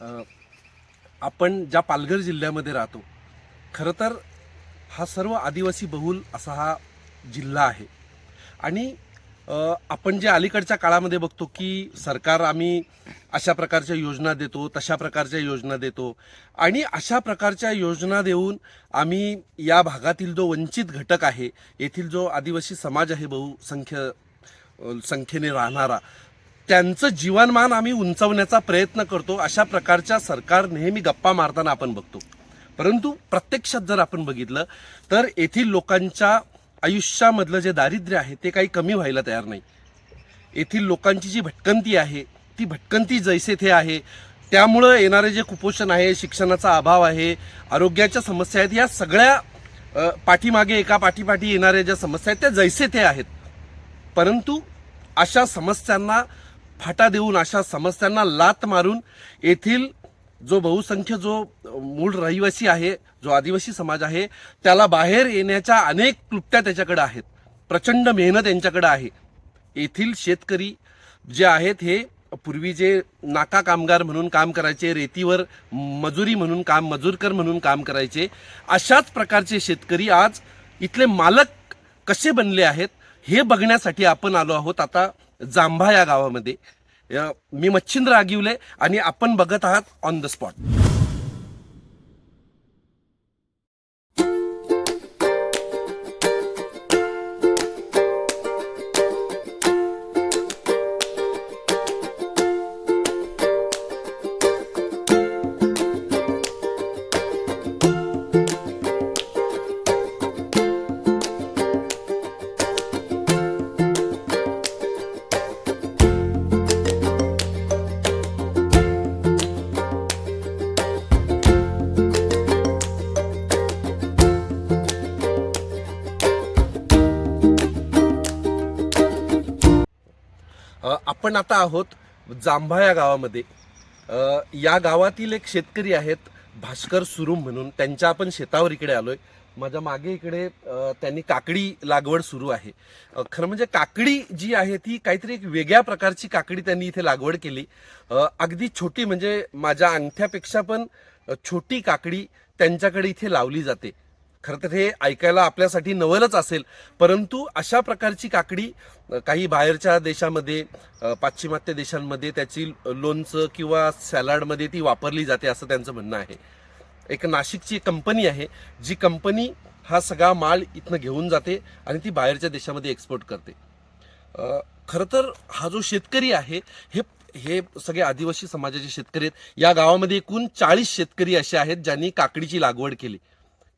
आपण ज्या पालघर जिल्ह्यामध्ये राहतो खरं तर हा सर्व आदिवासी बहुल असा हा जिल्हा आहे. आणि आपण जे अलीकडच्या काळामध्ये बघतो की सरकार आम्ही अशा प्रकारच्या योजना देतो तशा प्रकारच्या योजना देतो. आणि अशा प्रकारच्या योजना देऊन आम्ही या भागातील जो वंचित घटक आहे येथील जो आदिवासी समाज आहे बहुसंख्य संख्येने राहणारा त्यांचं जीवनमान आम्ही उंचवण्याचा प्रयत्न करतो अशा प्रकारच्या सरकार नेहमी गप्पा मारताना आपण बघतो. परंतु प्रत्यक्षात जर आपण बघितलं तर येथील लोकांच्या आयुष्यामधलं जे दारिद्र्य आहे ते काही कमी व्हायला तयार नाही. येथील लोकांची जी भटकंती आहे ती भटकंती जैसे थे आहे. त्यामुळं येणारे जे कुपोषण आहे शिक्षणाचा अभाव आहे आरोग्याच्या समस्या आहेत या सगळ्या पाठीमागे एका पाठीपाठी येणाऱ्या ज्या समस्या आहेत त्या जैसे ते आहेत. परंतु अशा समस्यांना फाटा देऊन अशा समस्यांना लात मारून येथील जो बहुसंख्य जो मूळ रहिवासी आहे जो आदिवासी समाज आहे त्याला बाहेर येण्याच्या अनेक क्लुप्त्या त्याच्याकडे आहेत. प्रचंड मेहनत यांच्याकडे आहे. येथील शेतकरी जे आहेत हे पूर्वी जे नाका कामगार म्हणून काम करायचे रेतीवर मजुरी म्हणून काम मजूरकर म्हणून काम करायचे अशाच प्रकारचे शेतकरी आज इथले मालक कसे बनले आहेत हे बघण्यासाठी आपण आलो आहोत. आता जांभा या गावामध्ये. मी मच्छिंद्र आगिवले आणि आपण बघत आहात ऑन द स्पॉट आपण आता आहोत जांभा या गावामध्ये. या गावातील एक शेतकरी आहेत भास्कर सुरुम म्हणून. त्यांच्या आपण शेतावर इकडे आलोय. माझ्या मागे इकडे त्यांनी काकडी लागवड सुरू आहे. खरं म्हणजे काकडी जी आहे ती काहीतरी एक वेगळ्या प्रकारची काकडी त्यांनी इथे लागवड केली. अगदी छोटी म्हणजे माझ्या अंगठ्यापेक्षा पण छोटी काकडी त्यांच्याकडे इथे लावली जाते. खरं तर हे ऐकायला आपल्यासाठी नवलच असेल. परंतु अशा प्रकारची काकडी काही बाहेरच्या देशामध्ये पाश्चिमात्य देशांमध्ये त्याची लोणचं किंवा सॅलाडमध्ये ती वापरली जाते असं त्यांचं म्हणणं आहे. एक नाशिकची कंपनी आहे जी कंपनी हा सगळा माल इथनं घेऊन जाते आणि ती बाहेरच्या देशामध्ये एक्सपोर्ट करते. खरं तर हा जो शेतकरी आहे हे हे सगळे आदिवासी समाजाचे शेतकरी आहेत. या गावामध्ये एकूण चाळीस शेतकरी असे आहेत ज्यांनी काकडीची लागवड केली.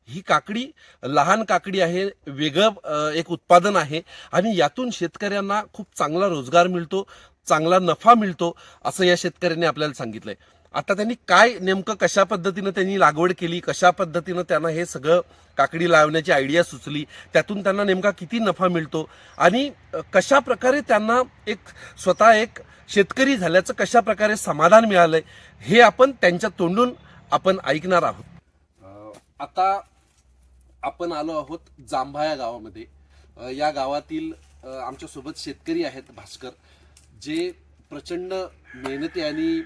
ही काकडी लहान काकडी आहे वेगळं एक उत्पादन आहे आणि यातून शेतकऱ्यांना खूप चांगला रोजगार मिळतो चांगला नफा मिळतो असं या शेतकऱ्यांनी आपल्याला सांगितलंय. आता त्यांनी काय नेमकं कशा पद्धतीनं त्यांनी लागवड केली कशा पद्धतीनं त्यांना हे सगळं काकडी लावण्याची आयडिया सुचली त्यातून त्यांना नेमका किती नफा मिळतो आणि कशा प्रकारे त्यांना एक स्वतः एक शेतकरी झाल्याचं कशा प्रकारे समाधान मिळालंय हे आपण त्यांच्या तोंडून आपण ऐकणार आहोत. आता आपण आलो आहोत जांभा या गावामध्ये या गावातील आमच्यासोबत शेतकरी आहेत भास्कर जे प्रचंड मेहनती आणि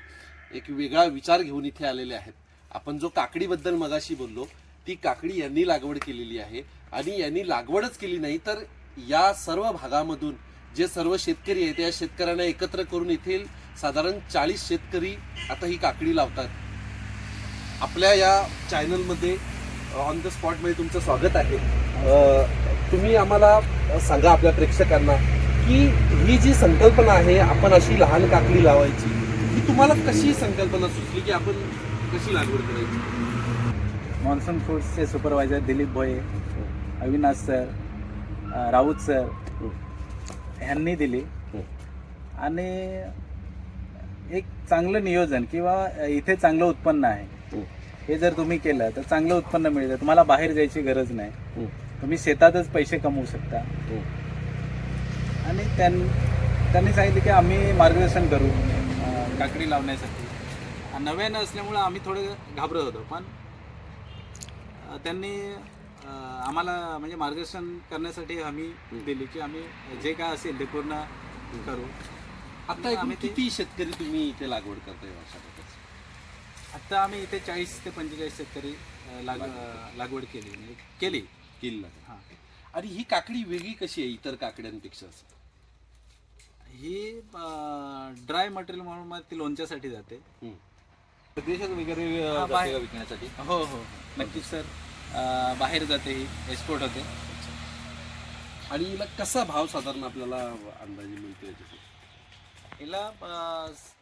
एक वेगळा विचार घेऊन इथे आलेले आहेत. आपण जो काकडीबद्दल मगाशी बोललो ती काकडी यांनी लागवड केलेली आहे आणि यांनी लागवडच केली नाही तर या सर्व भागामधून जे सर्व शेतकरी आहेत त्या शेतकऱ्यांना एकत्र करून येथील साधारण चाळीस शेतकरी आता ही काकडी लावतात. आपल्या या चॅनलमध्ये ऑन द स्पॉटमध्ये तुमचं स्वागत आहे. तुम्ही आम्हाला सांगा आपल्या प्रेक्षकांना की ही जी संकल्पना आहे आपण अशी लहान काकडी लावायची ही तुम्हाला कशी संकल्पना सुचली की आपण कशी लागवड करायची? Monsoon फूड्सचे supervisor Dilip Bhoye Avinash sir Raut sir ह्यांनी दिली. आणि एक चांगलं नियोजन किंवा इथे चांगलं उत्पन्न आहे. हे जर तुम्ही केलं तर चांगलं उत्पन्न मिळतं. तुम्हाला बाहेर जायची गरज नाही. तुम्ही शेतातच पैसे कमवू शकता. आणि त्यां त्यांनी सांगितलं की आम्ही मार्गदर्शन करू काकडी लावण्यासाठी. नव्यानं असल्यामुळं आम्ही थोडे घाबरत होतो. पण त्यांनी आम्हाला म्हणजे मार्गदर्शन करण्यासाठी हमी दिली की आम्ही जे काय असेल ते पूर्ण करू. आता एकूण आम्ही किती शेतकरी तुम्ही इथे लागवड करताय प्रकारची आता आम्ही इथे चाळीस ते पंचेचाळीस शेतकरी लाग लागवड केली म्हणजे केली. किल्ला हां. आणि ही काकडी वेगळी कशी आहे इतर काकड्यांपेक्षा असं? ही ड्राय मटेरियल म्हणून मग ती लोणच्यासाठी जाते. परदेशात वगैरे जाते. का विकण्यासाठी? हो हो. नक्कीच सर. बाहेर जाते ही एक्सपोर्ट होते. आणि हिला कसा भाव साधारण आपल्याला अंदाजे मिळतो याच्यासाठी हिला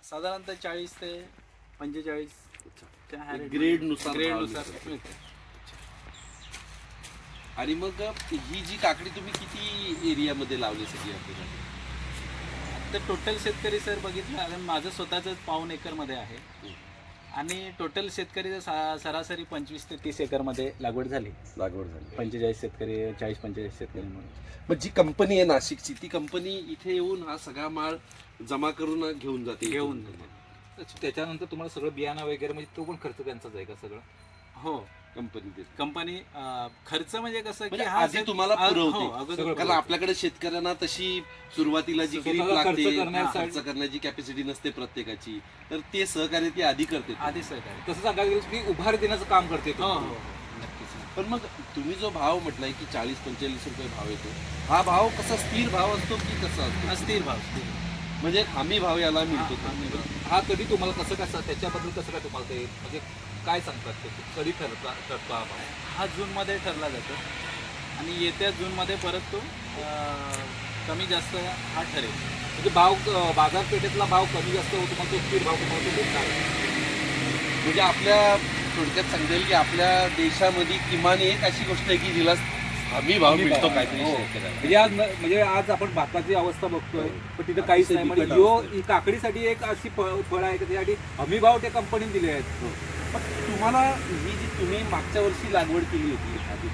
साधारणतः चाळीस ते पंचेचाळीस ग्रेडनुसार ग्रेड भावनुसार. मिळतो. मिळते आणि मग ही जी काकडी तुम्ही किती एरियामध्ये लावली सगळी आपल्याकडे तर टोटल शेतकरी सर बघितलं माझं स्वतःच पाऊन एकरमध्ये आहे. आणि टोटल शेतकरी सरासरी पंचवीस ते तीस एकरमध्ये लागवड झाली. लागवड झाली. पंचेचाळीस शेतकरी चाळीस पंचेचाळीस शेतकरी म्हणून. मग जी कंपनी आहे नाशिकची ती कंपनी इथे येऊन हा सगळा माल जमा करून घेऊन जाते. घेऊन त्याच्यानंतर तुम्हाला सगळं बियाणं वगैरे म्हणजे तो पण खर्च त्यांचाच आहे का सगळं? हो कंपनी देते कंपनी खर्च म्हणजे कसं की म्हणजे हा आधी तुम्हाला आ- पुरवते. हो, अगोदर सगळं कारण आपल्याकडे शेतकऱ्यांना तशी सुरुवातीला जी स्वतःला ग्रीप खर्च लागते करण्यासाठी- खर्च करण्याची कॅपॅसिटी नसते प्रत्येकाची. तर ते सहकार्य ती आधी करते आधी सहकारी तसं सांगायला गेलं की उभारी देण्याचं काम करते हो तो. हो हो, नक्कीच पण मग तुम्ही जो भाव म्हटलाय की चाळीस पंचेचाळीस रुपये भाव येतो हा भाव कसा स्थिर भाव असतो की कसा असतो? अस्थिर भाव स्थिर. म्हणजे हमी भाव याला मिळतो हा. हा कधी तुम्हाला कसं कसं त्याच्याबद्दल कसं काय तुम्हाला ते म्हणजे काय सांगतात ते? कधी ठरता ठरतो हा भाव? हा जूनमध्ये ठरला जातो. आणि येत्या जूनमध्ये परत तो अं, कमी जास्त हा ठरेल. म्हणजे भाव अं, बाजारपेठेतला भाव कमी जास्त होतो तुम्हाला तो स्थिर भाव तुम्हाला तो भेटणार. म्हणजे आपल्या थोडक्यात सांगता येईल की आपल्या देशामध्ये किमान एक अशी गोष्ट आहे की जिला हमी भाव मिळतो काहीतरी हो. शेतकऱ्याला. म्हणजे आज न- म्हणजे आज आपण भारताची अवस्था बघतोय पण तिथं काहीच नाही. म्हणजे बिकट यो अवस्था. ही काकडीसाठी एक अशी फ- फळ आहे की त्यासाठी हमी भाव त्या कंपनीने दिले आहेत. पण तुम्हाला ही जी तुम्ही मागच्या वर्षी लागवड केली होती आधी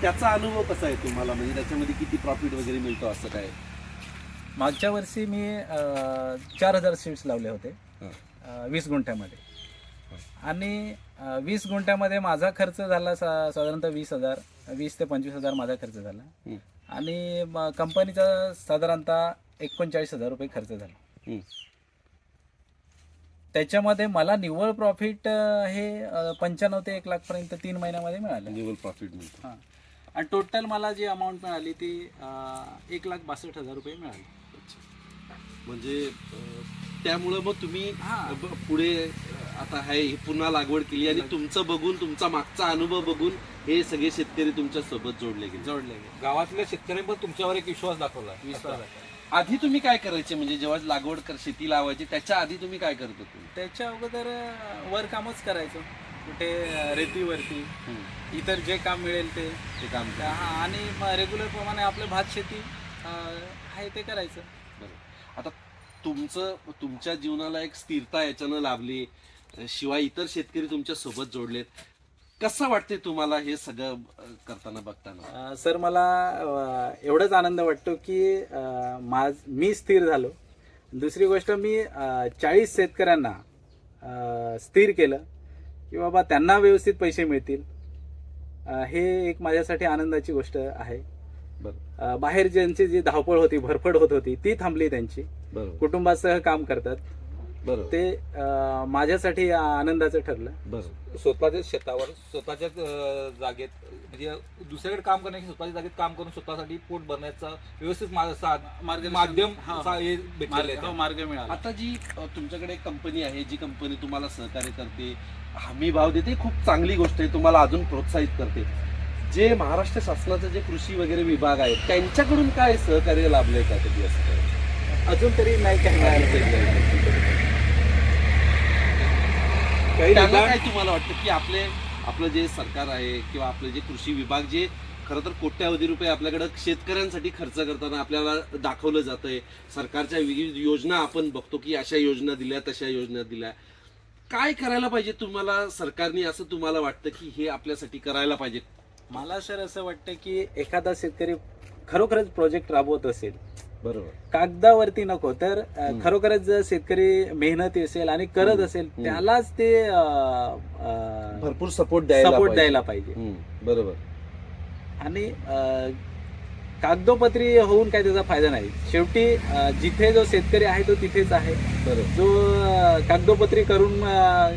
त्याचा अनुभव कसा आहे तुम्हाला? म्हणजे त्याच्यामध्ये किती प्रॉफिट वगैरे मिळतो असं काय? मागच्या वर्षी मी चार हजार सीड्स लावले होते हा. अं, वीस गुंठ्यामध्ये. आणि अं, वीस गुंठ्यामध्ये माझा खर्च झाला सा साधारणतः वीस हजार. वीस ते पंचवीस हजार माझा खर्च झाला. आणि कंपनीचा साधारणतः एकोणचाळीस हजार रुपये खर्च झाला. त्याच्यामध्ये मला निव्वळ प्रॉफिट हे पंच्याण्णव ते एक लाखपर्यंत तीन महिन्यामध्ये मिळालं. निव्वळ प्रॉफिट मिळतो. हां. आणि टोटल मला जी अमाऊंट मिळाली ती एक लाख बासष्ट हजार रुपये मिळाली. म्हणजे त्यामुळं मग तुम्ही हा. ब- पुढे आता आहे हे पुन्हा लागवड केली आणि तुमचं बघून तुमचा मागचा अनुभव बघून हे सगळे शेतकरी तुमच्यासोबत जोडले गेले. जोडले गेले. गावातल्या शेतकऱ्यांनी पण तुमच्यावर एक विश्वास दाखवला. विश्वास आता. आहे. आधी तुम्ही काय करायचे? म्हणजे जेव्हा लागवड कर शेती लावायची त्याच्या आधी तुम्ही काय करत होते? त्याच्या अगोदर अं, वर कामच करायचो. कुठे अं, रेतीवरती इतर जे काम मिळेल ते. ते काम त्या- हा, आणि रेग्युलर प्रमाणे आपलं भात शेती अं, आहे ते करायचं. बरोबर आता तुमचं तुमच्या जीवनाला एक स्थिरता याच्यानं लाभली शिवाय इतर शेतकरी तुमच्यासोबत जोडलेत. कसं वाटते तुम्हाला हे सगळं करताना बघताना? सर मला एवढंच आनंद वाटतो की माझ मी स्थिर झालो. दुसरी गोष्ट मी चाळीस शेतकऱ्यांना स्थिर केलं की बाबा त्यांना व्यवस्थित पैसे मिळतील. हे एक माझ्यासाठी आनंदाची गोष्ट आहे. बाहेर ज्यांची जी धावपळ होती भरपड होत होती ती थांबली त्यांची. बरोबर. कुटुंबासह काम करतात. बरोबर. ते अं, माझ्यासाठी आनंदाचं ठरलं. बरोबर. स्वतःच्या शेतावर स्वतःच्याच अं, जागेत म्हणजे दुसऱ्याकडे काम करण्याची स्वतःच्या जागेत काम करून स्वतःसाठी पोट भरण्याचा व्यवस्थित मा- सा- मार्गदर्शन- माध्यम हा. सा- हे भेटलेलं आहे. मार्ग हो, मिळाला. आता जी अ, तुमच्याकडे एक कंपनी आहे जी कंपनी तुम्हाला सहकार्य करते हमी भाव देते खूप चांगली गोष्ट आहे तुम्हाला अजून प्रोत्साहित करते. जे महाराष्ट्र शासनाचं जे कृषी वगैरे विभाग आहेत त्यांच्याकडून काय सहकार्य लाभलंय का कधी असं? अजून तरी नाही. काही काय तुम्हाला वाटतं की आपले आपलं जे सरकार आहे किंवा आपले जे कृषी विभाग जे खरं तर कोट्यावधी रुपये आपल्याकडे शेतकऱ्यांसाठी खर्च करताना आपल्याला दाखवलं जातंय. सरकारच्या विविध योजना आपण बघतो की अशा योजना दिल्या तशा योजना दिल्या. काय करायला पाहिजे तुम्हाला सरकारने असं तुम्हाला वाटतं की हे आपल्यासाठी करायला पाहिजे? मला सर असं वाटतं की एखादा शेतकरी खरोखरच प्रोजेक्ट राबवत असेल बरोबर. कागदावरती नको तर अ, हम्म. खरोखरच जर शेतकरी मेहनती असेल आणि करत हम्म. असेल हम्म. त्यालाच ते भरपूर सपोर्ट द्यायला सपोर्ट पाहिजे. द्यायला पाहिजे. हम्म, बरोबर. आणि अ, कागदोपत्री होऊन काही त्याचा फायदा नाही. शेवटी अ, जिथे जो शेतकरी आहे तो तिथेच आहे. बरोबर. जो अ, कागदोपत्री करून अ,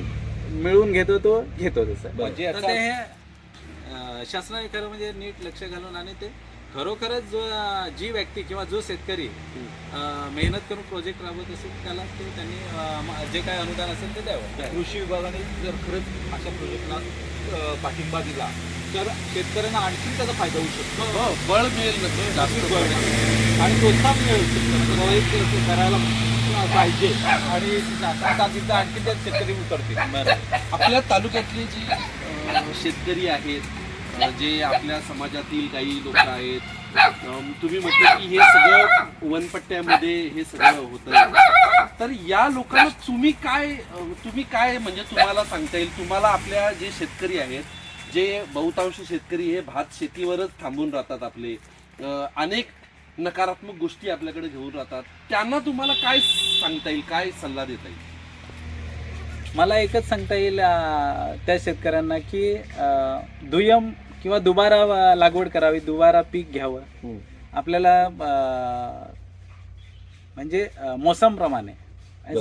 मिळून घेतो तो घेतो तसं. म्हणजे तर याचा ते हे अं, शासनाने खरं म्हणजे नीट लक्ष घालून आणि ते खरोखरच जो जी व्यक्ती किंवा जो शेतकरी मेहनत करून प्रोजेक्ट राबवत असेल त्याला ते त्यांनी जे काय अनुदान असेल ते द्यावं. कृषी विभागाने जर खरंच अशा प्रोजेक्टला पाठिंबा दिला तर शेतकऱ्यांना आणखी त्याचा फायदा होऊ शकतो. हो, बळ मिळेल. आणि प्रोत्साहन मिळेल करायला पाहिजे. आणि आणखी त्यात शेतकरी उतरतील. आपल्या तालुक्यातले जी शेतकरी आहेत जे आपल्या समाजातील काही लोक आहेत तुम्ही म्हटलं की हे सगळं वनपट्ट्यामध्ये हे सगळं होतं. तर या लोकांना तुम्ही काय तुम्ही काय म्हणजे तुम्हाला सांगता येईल? तुम्हाला आपल्या जे शेतकरी आहेत जे बहुतांश शेतकरी हे भात शेतीवरच थांबून राहतात आपले अनेक नकारात्मक गोष्टी आपल्याकडे घेऊन राहतात. त्यांना तुम्हाला काय सांगता येईल? काय सल्ला देता येईल? मला एकच सांगता येईल त्या शेतकऱ्यांना की दुय्यम किंवा दुबारा लागवड करावी दुबारा पीक घ्यावं. आपल्याला म्हणजे मोसमप्रमाणे.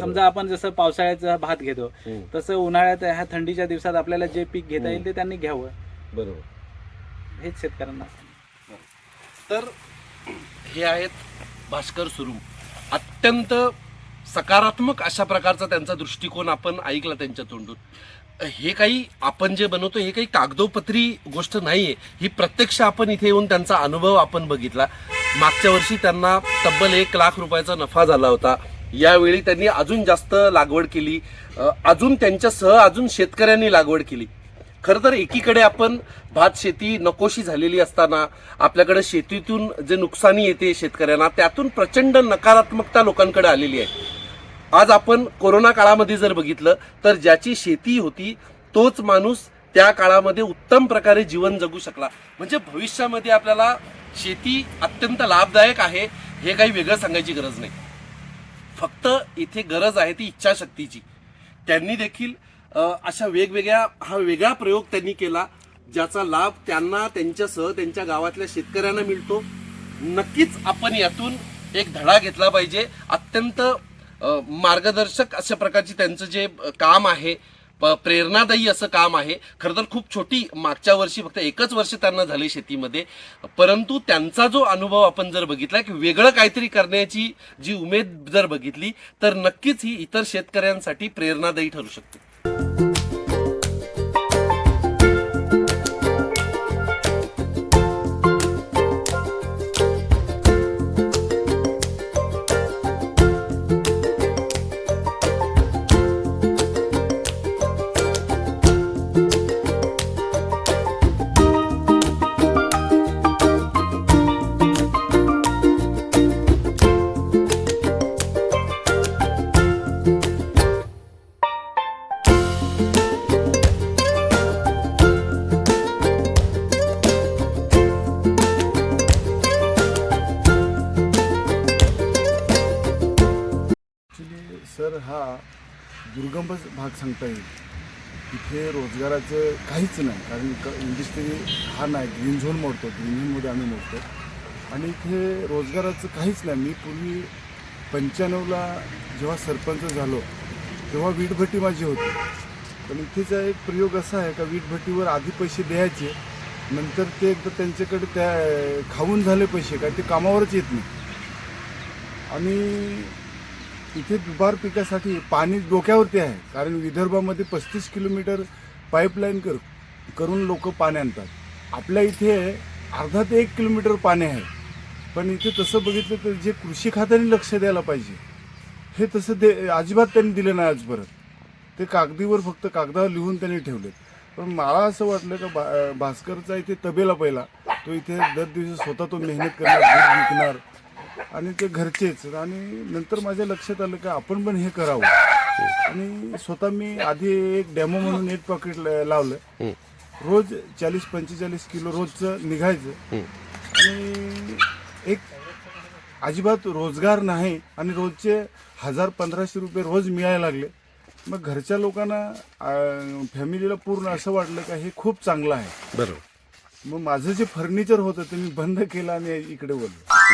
समजा आपण जसं पावसाळ्याचा भात घेतो. तसं उन्हाळ्यात ह्या थंडीच्या दिवसात आपल्याला जे पीक घेता येईल ते त्यांनी घ्यावं. बरोबर. हेच शेतकऱ्यांना. तर हे आहेत भास्कर सुरू. अत्यंत सकारात्मक अशा प्रकारचा त्यांचा दृष्टिकोन आपण ऐकला त्यांच्या तोंडून. हे काही आपण जे बनवतो हे काही कागदोपत्री गोष्ट नाही आहे ही प्रत्यक्ष आपण इथे येऊन त्यांचा अनुभव आपण बघितला. मागच्या वर्षी त्यांना तब्बल एक लाख रुपयाचा नफा झाला होता. यावेळी त्यांनी अजून जास्त लागवड केली. अजून त्यांच्यासह अजून शेतकऱ्यांनी लागवड केली. खरं तर एकीकडे आपण भात शेती नकोशी झालेली असताना आपल्याकडे शेतीतून जे नुकसानी येते शेतकऱ्यांना त्यातून प्रचंड नकारात्मकता लोकांकडे आलेली आहे. आज आपण कोरोना काळामध्ये जर बघितलं तर ज्याची शेती होती तोच माणूस त्या काळामध्ये उत्तम प्रकारे जीवन जगू शकला. म्हणजे भविष्यामध्ये आपल्याला शेती अत्यंत लाभदायक आहे हे काही वेगळं सांगायची गरज नाही. फक्त इथे गरज आहे ती इच्छाशक्तीची. त्यांनी देखील अशा वेगवेगळ्या हा वेगळा प्रयोग त्यांनी केला ज्याचा लाभ त्यांना त्यांच्यासह त्यांच्या गावातल्या शेतकऱ्यांना मिळतो. नक्कीच आपण यातून एक धडा घेतला पाहिजे. अत्यंत मार्गदर्शक अशा प्रकारची त्यांचं जे काम आहे प- प्रेरणादायी असं काम आहे. खरं तर खूप छोटी मागच्या वर्षी फक्त एकच वर्ष त्यांना झाली शेतीमध्ये. परंतु त्यांचा जो अनुभव आपण जर बघितला की वेगळं काहीतरी करण्याची जी उमेद जर बघितली तर नक्कीच ही इतर शेतकऱ्यांसाठी प्रेरणादायी ठरू शकते. दुर्गम भाग सांगता येईल. इथे रोजगाराचं काहीच नाही. कारण क इंडस्ट्री हा नाही. ग्रीन झोन मोडतो. ग्रीन झोनमध्ये आम्ही मोडतो. आणि इथे रोजगाराचं काहीच नाही. मी पूर्वी पंच्याण्णवला जेव्हा सरपंच झालो तेव्हा वीटभट्टी माझी होती. पण इथेचा एक प्रयोग असा आहे का वीटभट्टीवर आधी पैसे द्यायचे नंतर ते एकदा त्यांच्याकडे त्या खाऊन झाले पैसे. काय ते कामावरच येत नाही. आणि इथे दुबार पिकासाठी पाणी डोक्यावरती आहे. कारण विदर्भामध्ये पस्तीस किलोमीटर पाईपलाईन कर करून लोक पाणी आणतात. आपल्या इथे अर्धा ते एक किलोमीटर पाणी आहे. पण इथे तसं बघितलं तर जे कृषी खात्याने लक्ष द्यायला पाहिजे हे तसं दे अजिबात त्यांनी दिलं नाही आजपर्यंत ते कागदीवर फक्त कागदावर लिहून त्यांनी ठेवलेत. पण मला असं वाटलं का बा भास्करचा इथे तबेला पहिला. तो इथे दर दिवशी स्वतः तो मेहनत करणार दूध विकणार. आणि ते घरचेच. आणि नंतर माझ्या लक्षात आलं की आपण पण हे करावं. आणि स्वतः मी आधी एक डेमो म्हणून नेट पॉकेट लावलं. रोज चाळीस पंचेचाळीस किलो रोजचं निघायचं. आणि एक अजिबात रोजगार नाही आणि रोजचे हजार पंधराशे रुपये रोज मिळायला लागले. मग घरच्या लोकांना फॅमिलीला पूर्ण असं वाटलं का हे खूप चांगलं आहे. बरोबर. मग माझं जे फर्निचर होतं ते मी बंद केलं आणि इकडे बोललो.